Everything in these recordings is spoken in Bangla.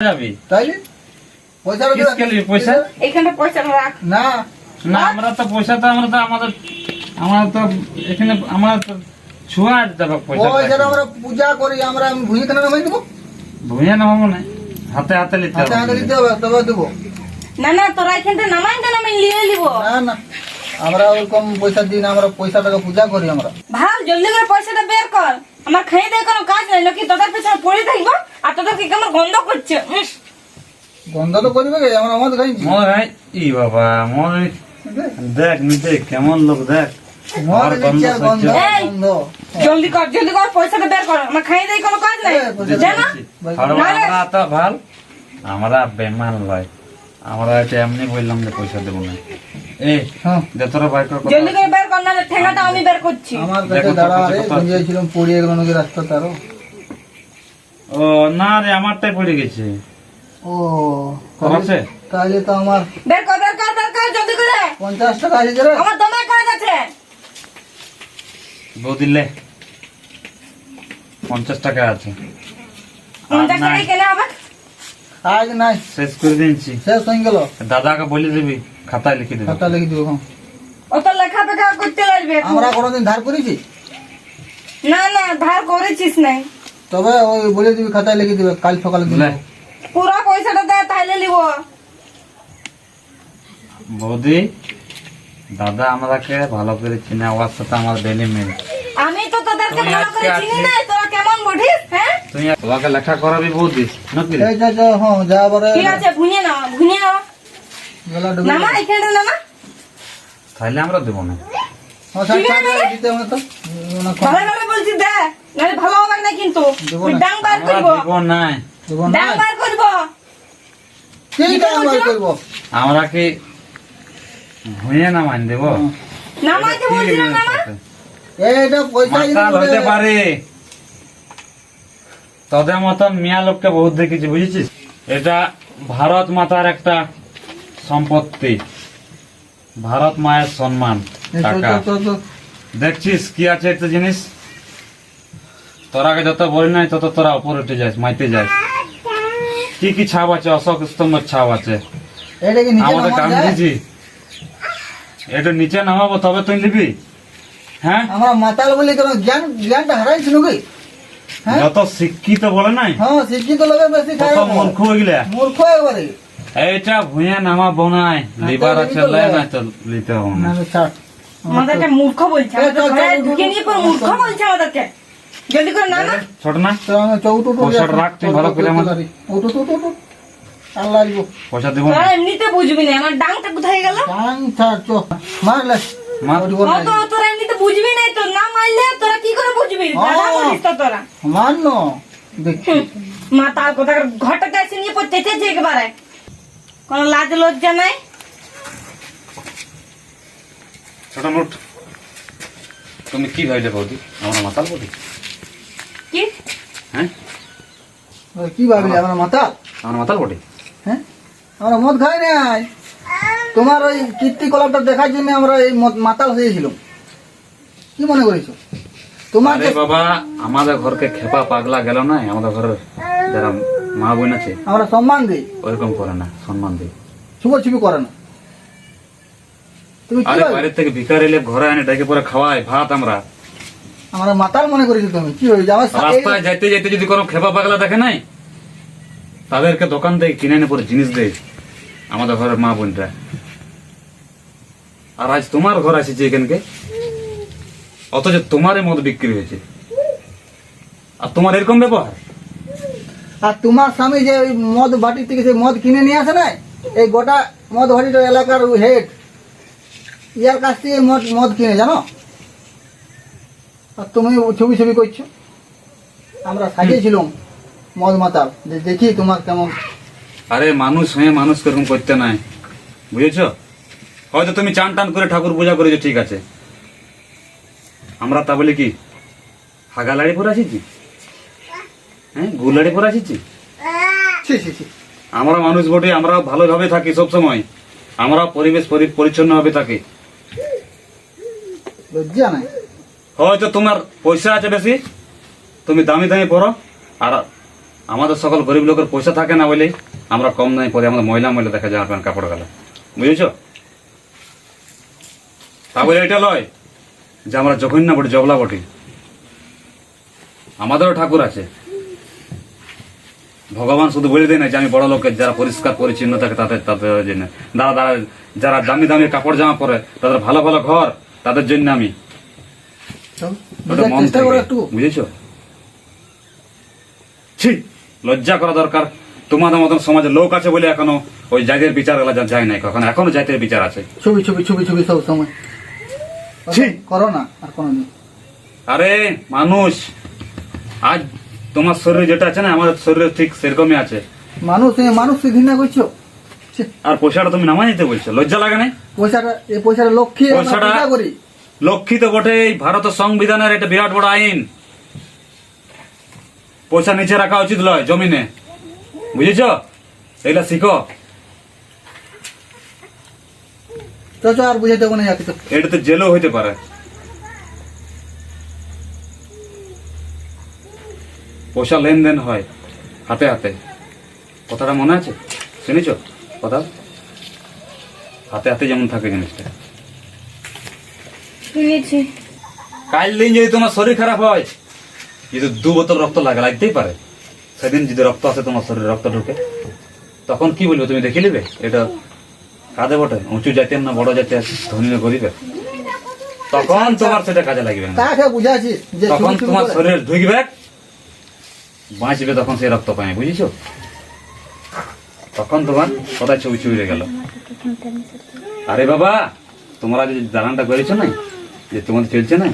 যাবি? তাইলে? পয়সাটা কিস কেলি পয়সা? রাখ। না। না আমরা তো পয়সা তো আমরা তো আমাদের আমরা তো এখানে আমরা তো ছুয়া দেবো পয়সা পয়সাটা আমরা পূজা করি আমরা ভুঁড়ি কেন নামাই দেবো? ভুঁইয়া না না। হাতে হাতে নিতে হাতে হাতে হবে হবে তবে দেবো। না না তোরা এখানটা নামাই দেন আমি নিয়ে নিব। না না। আমরা ওরকম পয়সা দিই না আমরা পয়সাটাকে পূজা করি আমরা। ভাব জলদি করে পয়সাটা বের কর। আমার খেয়ে দেয় কোনো কাজ নাই নাকি তোদের পেছনে পড়ে থাকব আর তোদেরকে কেমন গন্ধ করছে? গন্ধ তো করবে কে? আমরা মোর ভাই ই বাবা মোর দেখ। নিতে কেমন লোক দেখ। জলদি কর জলদি কর পয়সাটা বের কর আমার খেয়ে দেয় কোনো কাজ নাই। জানা আমরা তো ভালো। আমরা বেমান লয় আমরা এটা এমনি বললাম যে পয়সা দেবো না। এই হ্যাঁ। যে তোরা ভাই কর জলদি করে বের কর নাহলে ঠেঙ্গাটা আমি বের করছি। আমার কাছে দাঁড়া রে। গুঞ্জিয়েছিলাম পড়িয়ে গেল নাকি রাস্তা তারও ও না রে আমারটাই পড়ে গেছে। ও তোর আছে? তাহলে তো আমার বের কর বের কর বের কর জলদি করে। পঞ্চাশ টাকা আছে রে। আমার দমে কাজ আছে বৌদিলে পঞ্চাশ টাকা আছে। আর পঞ্চাশ নাই, টাকায় কেনা হবে? আজ নাই। শেষ করে দিয়েছি। শেষ হয়ে গেল। দাদাকে বলে দিবি খাতায় লিখে দিবি। খাতা লিখে দিব হ্যাঁ। অত লেখা পেখা করতে লাগবে। আমরা কোনোদিন ধার করেছি? না না ধার করেছিস নাই। তবে ওই বলে দিবি খাতায় লিখে দিবে কাল সকালে বুঝলে? পুরো পয়সাটা দে তাইলে নিব বৌদি দাদা আমাকে ভালো করে চিনে ওর সাথে আমার ডেলি মিল। আমি তো তোদেরকে ভালো করে চিনি না তোরা কেমন বুঝিস হ্যাঁ? তুই তোমাকে লেখা করাবি বৌদি নাকি? এই যা যা হ্যাঁ যা বলে ঠিক আছে ভুনিয়ে নাও ভুনিয়ে নাও। গলা ডুবে নামা এখানে নামা। তাহলে আমরা দেবো না। হ্যাঁ স্যার দিতে হবে তো। ভালো ভালো বলছি দে নাহলে ভালো হবে না কিন্তু। তুই ডাং বার করব। দিব নাই দেবো না। ডাং বার করব। ঠিক আছে আমরা করব? আমরা কি ভুঁয়ে না মান দেবো বলছি না নামা এইটা পয়সা যদি মাতাল হতে বলে- পারে। তোদের মতন মিয়া লোককে বহুত দেখেছি বুঝেছিস? এটা ভারত মাতার একটা সম্পত্তি। ভারত মায়ের সম্মান টাকা। দেখছিস কি আছে একটা জিনিস? তোরাকে যত বলি নাই তত তোরা উপরে উঠে যাস মাইতে যাস। কি কি ছাপ আছে? অশোক স্তম্ভের ছাপ আছে। আমাদের গান্ধীজি এটা নিচে নামাবো তবে তুই নিবি? হ্যাঁ? আমরা মাতাল বলে কেন জ্ঞান জ্ঞানটা হারাইছিল কি হ্যাঁ? যত শিক্ষিত বলে নাই? হ্যাঁ শিক্ষিত লোকের বেশি খায় মূর্খ হয়ে মূর্খ একবারে। এইটা ভুঁয়ে নামাবো নাই লিবার আছে লে না তো লিতে হবে না। না আমাদেরকে মূর্খ বলছে আমাদের ঢুকে নিয়ে পর মূর্খ বলছে আমাদেরকে। জলদি করে নামা। ছোট না? তো আমি চৌটু টু পয়সাটা রাখ তুই ভালো করে আমার। উঠু টু টু টু আল্লাহ দিব পয়সা দেবো না। এমনিতে বুঝবি না আমার ডাংটা কোথায় গেল? টান ছাড় মারলে। তোরা এমনিতে বুঝবি না তো না মারলে তোরা কি করে বুঝবি? ও। দাদা বলিস তো তোরা। মান নো মা তার কথা নিয়ে একেবারে। কোনো লাজ লজ্জা নাই? ছোট নোট তুমি কি ভাইলে বৌদি? আমরা মাতাল বৌদি? কি? হ্যাঁ? কি ভাবলি? আমরা মাতাল? আমরা মাতাল বৌদি? হ্যাঁ? আমরা মদ খাই নাই। তোমার ওই কীর্তিকলাপটা দেখার জন্য আমরা এই মাতাল হয়েছিলাম। কি মনে করেছ? তোমার বাবা আমাদের ঘরকে খেপা পাগলা গেল না? আমাদের ঘরের যারা মা বোন আছে আমরা সম্মান দিই। ওইরকম করে না সম্মান দিই। ছুপো ছুপি করে না। তুমি আরে? বাইরে থেকে ভিকার এলে ঘরে এনে ডেকে পরে খাওয়াই ভাত আমরা। আমরা মাতাল মনে করেছ তুমি। কি আমার সা- রাস্তায় যাইতে যাইতে যদি কোনো খেপা পাগলা দেখে নাই তাদেরকে দোকান থেকে কিনে এনে পরে জিনিস দেয় আমাদের ঘরের মা বোনরা। আর আজ তোমার ঘর আসেছে এখানকে। অথচ তোমারই মদ বিক্রি হয়েছে। আর তোমার এরকম ব্যবহার আর তোমার স্বামী যে ওই মদ বাটি থেকে সেই মদ কিনে নিয়ে আসে না এই গোটা মদ ভাটিটা এলাকার হেড ইয়ার কাছ থেকে মদ মদ কিনে জানো? আর তুমি ছবি ছবি করছ। আমরা সাজিয়েছিলাম মদ মাতাল। যে দেখি তোমার কেমন। আরে মানুষ হয়ে মানুষ এরকম করতে নাই। বুঝেছ? হয়তো তুমি চান টান করে ঠাকুর পূজা করেছ ঠিক আছে। আমরা তা বলে কি? হাগালাড়ি পরে আসিছি হ্যাঁ গুলাড়ি পরে আসিছি আমরা মানুষ বটে আমরা ভালোভাবে থাকি সব সময় আমরা পরিবেশ পরি- পরিচ্ছন্ন ভাবে থাকি। লজ্জা নাই। হয়তো তোমার পয়সা আছে বেশি তুমি দামি দামি পড়ো আর আমাদের সকল গরিব লোকের পয়সা থাকে না বলে আমরা কম নাই পরে আমাদের মহিলা মহিলা দেখা যায় প্যান্ট কাপড় গেল বুঝেছ? তা বলে এটা লয় যে আমরা যখন না বটি জবলা বটি। আমাদেরও ঠাকুর আছে। ভগবান শুধু বলে দেয় না যে আমি বড় লোকের যারা পরিষ্কার পরিচ্ছন্ন থাকে তাদের তাদের জন্য। দাদা দাদা যারা দামি দামি কাপড় জামা পরে তাদের ভালো ভালো ঘর তাদের জন্য আমি। বুঝেছ? ছি লজ্জা করা দরকার। তোমাদের মতন সমাজে লোক আছে বলে এখনও ওই জাতির বিচারগুলা যায় নাই কখনো। এখনও জাতির বিচার আছে। ছবি ছবি ছবি ছবি সব সময়। করো না আর মানুষ আজ তোমার শরীরে যেটা আছে না আমাদের শরীরে ঠিক সেরকমই আছে। মানুষ এ মানুষকে ঘৃণা করছ? আর পয়সাটা তুমি নামাই দিতে বলছো লজ্জা লাগে না? পয়সাটা এই পয়সাটা লক্ষ্মী পয়সাটা- করি। লক্ষ্মী তো বটে ভারতের সংবিধানের একটা বিরাট বড় আইন। পয়সা নিচে রাখা উচিত নয় জমিনে। বুঝেছ? এগুলা শিখো। তো আর বুঝাই দেবো না আর কিছু এটাতে জেলও হইতে পারে। পয়সা লেনদেন হয় হাতে হাতে। কথাটা মনে আছে? শুনেছ? কথা? হাতে হাতে যেমন থাকে জিনিসটা। শুনেছি। কাল দিন যদি তোমার শরীর খারাপ হয় যদি দু বোতল রক্ত লাগে লাগতেই পারে সেদিন যদি রক্ত আসে তোমার শরীরে রক্ত ঢুকে তখন কি বলবে তুমি দেখে নিবে? এটা কাজে বটে? উঁচু জাতের না বড় জাতের ধনী না গরিবের তখন তোমার সেটা কাজে লাগবে তাকে তখন তোমার। শরীর ঢুকবে বাঁচবে তখন সেই রক্ত পায় বুঝেছ? তখন তোমার কোথায় ছবি ছবি গেল। আরে বাবা তোমরা যে দালানটা করেছ না যে তোমাদের চলছে না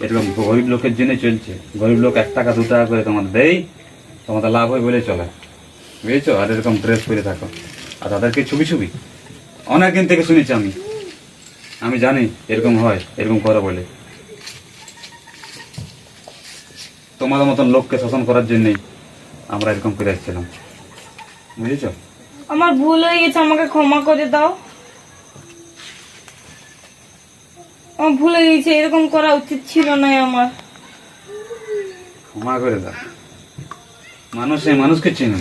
এরকম গরিব লোকের জন্য চলছে। গরিব লোক এক টাকা দু টাকা করে তোমাদের দেই তোমাদের লাভ হয় বলে চলে। বুঝেছ? আর এরকম ড্রেস পরে থাকো। আর তাদেরকে ছবি ছবি। অনেকদিন থেকে শুনেছি আমি। আমি জানি এরকম হয় এরকম করে বলে। তোমাদের মতন লোককে শোষণ করার জন্যই আমরা এরকম করে আসছিলাম। বুঝেছ? আমার ভুল হয়ে গেছে আমাকে ক্ষমা করে দাও। আমার ভুল হয়ে গেছে এরকম করা উচিত ছিল না আমার। ক্ষমা করে দাও। মানুষ মানুষকে চিনে।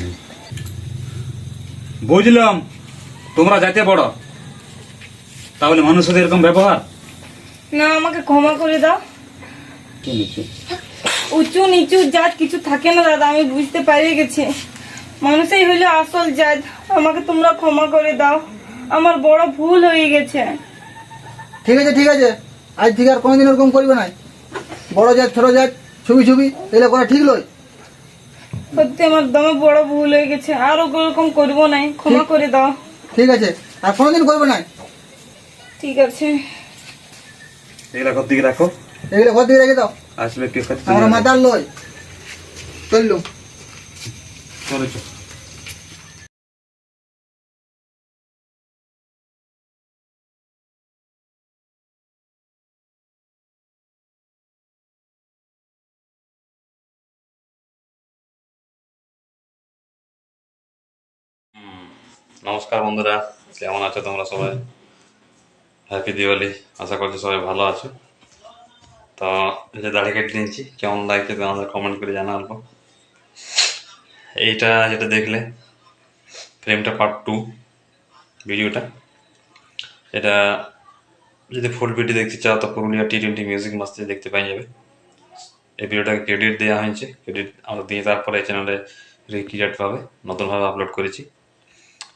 বুঝলাম। তোমরা যাইতে বড় তাহলে মানুষের এরকম ব্যবহার? না আমাকে ক্ষমা করে দাও। উঁচু নিচু জাত কিছু থাকে না দাদা আমি বুঝতে পারি গেছি। মানুষই হলো আসল জাত আমাকে তোমরা ক্ষমা করে দাও। আমার বড় ভুল হয়ে গেছে। ঠিক আছে ঠিক আছে। আজ থেকে আর কোনোদিন ওরকম করবে না। বড় জাত ছোট জাত ছবি ছবি এগুলো করা ঠিক নয়। সত্যি আমার দমে বড় ভুল হয়ে গেছে আর ওরকম করব নাই। ক্ষমা করে দাও। ঠিক আছে। আর কোনোদিন করবে না। ঠিক আছে। এগুলা কত দিকে রাখো। এগুলা ঘর দিকে রেখে দাও। আসলে কে খাচ্ছে মাথার মাতার লয় চললুম। চলেছো। নমস্কার বন্ধুরা, কেমন আছো তোমরা সবাই? হ্যাপি দিওয়ালি আশা করছি সবাই ভালো আছো। তো এই যে দাড়ি কেটে নিয়েছি, কেমন লাগছে তোমাদের কমেন্ট করে জানা জানাব। এইটা যেটা দেখলে ফ্রেমটা পার্ট টু ভিডিওটা। এটা যদি ফুল ভিডিও দেখতে চাও, তো পুরুলিয়া টি টোয়েন্টি মিউজিক মাস্তে দেখতে পাই যাবে। এই ভিডিওটাকে ক্রেডিট দেওয়া হয়েছে ক্রেডিট আমরা দিয়ে তারপরে এই চ্যানেলে রিক্রিয়েট পাবে নতুনভাবে আপলোড করেছি।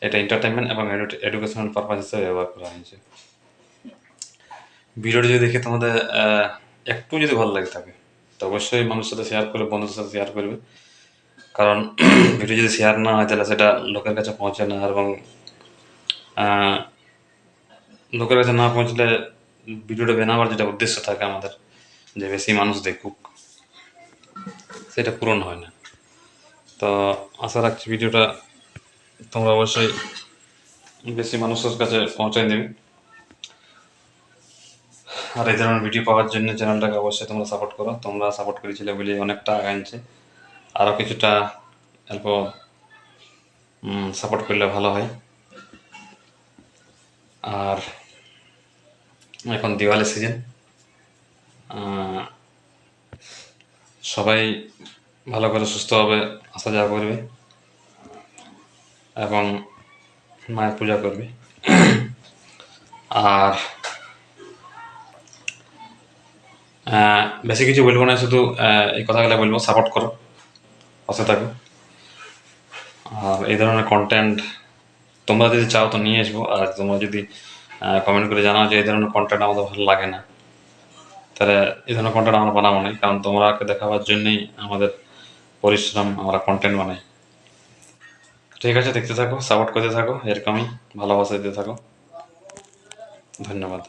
এটা এন্টারটেনমেন্ট এবং এডুকেশনাল পারপাস হিসেবে ব্যবহার করা হয়েছে। ভিডিওটি যদি দেখে তোমাদের একটু যদি ভালো লাগে থাকে, তো অবশ্যই মানুষের সাথে শেয়ার করবে, বন্ধুদের সাথে শেয়ার করবে। কারণ ভিডিও যদি শেয়ার না হয়, তাহলে সেটা লোকের কাছে পৌঁছে না এবং লোকের কাছে না পৌঁছলে ভিডিওটা বানাবার যেটা উদ্দেশ্য থাকে আমাদের, যে বেশি মানুষ দেখুক, সেটা পূরণ হয় না। তো আশা রাখছি ভিডিওটা তোমরা অবশ্যই বেশি মানুষের কাছে পৌঁছায় দেবে। আর এই ধরনের ভিডিও পাওয়ার জন্য চ্যানেলটাকে অবশ্যই তোমরা সাপোর্ট করো। তোমরা সাপোর্ট করেছিলে বলে অনেকটা আগাইছে আরও কিছুটা অল্প সাপোর্ট করলে ভালো হয়। আর এখন দিওয়ালি সিজন সবাই ভালো করে সুস্থভাবে আসা যাওয়া করবে। এবং মায়ের পূজা করবে। আর বেশি কিছু বলব না, শুধু এই কথাগুলো বলব সাপোর্ট করো, পাশে থাকো। আর এই ধরনের কন্টেন্ট তোমরা যদি চাও তো নিয়ে আসব, আর তোমরা যদি কমেন্ট করে জানাও যে এই ধরনের কন্টেন্ট আমাদের ভালো লাগে না, তাহলে এই ধরনের কন্টেন্ট আমরা বানাবো না, কারণ তোমরাকে দেখাবার জন্যই আমাদের পরিশ্রম, আমরা কন্টেন্ট বানাই। ঠিক আছে দেখতে থাকো সাপোর্ট করতে থাকো এরকমই ভালোবাসা দিতে থাকো। ধন্যবাদ।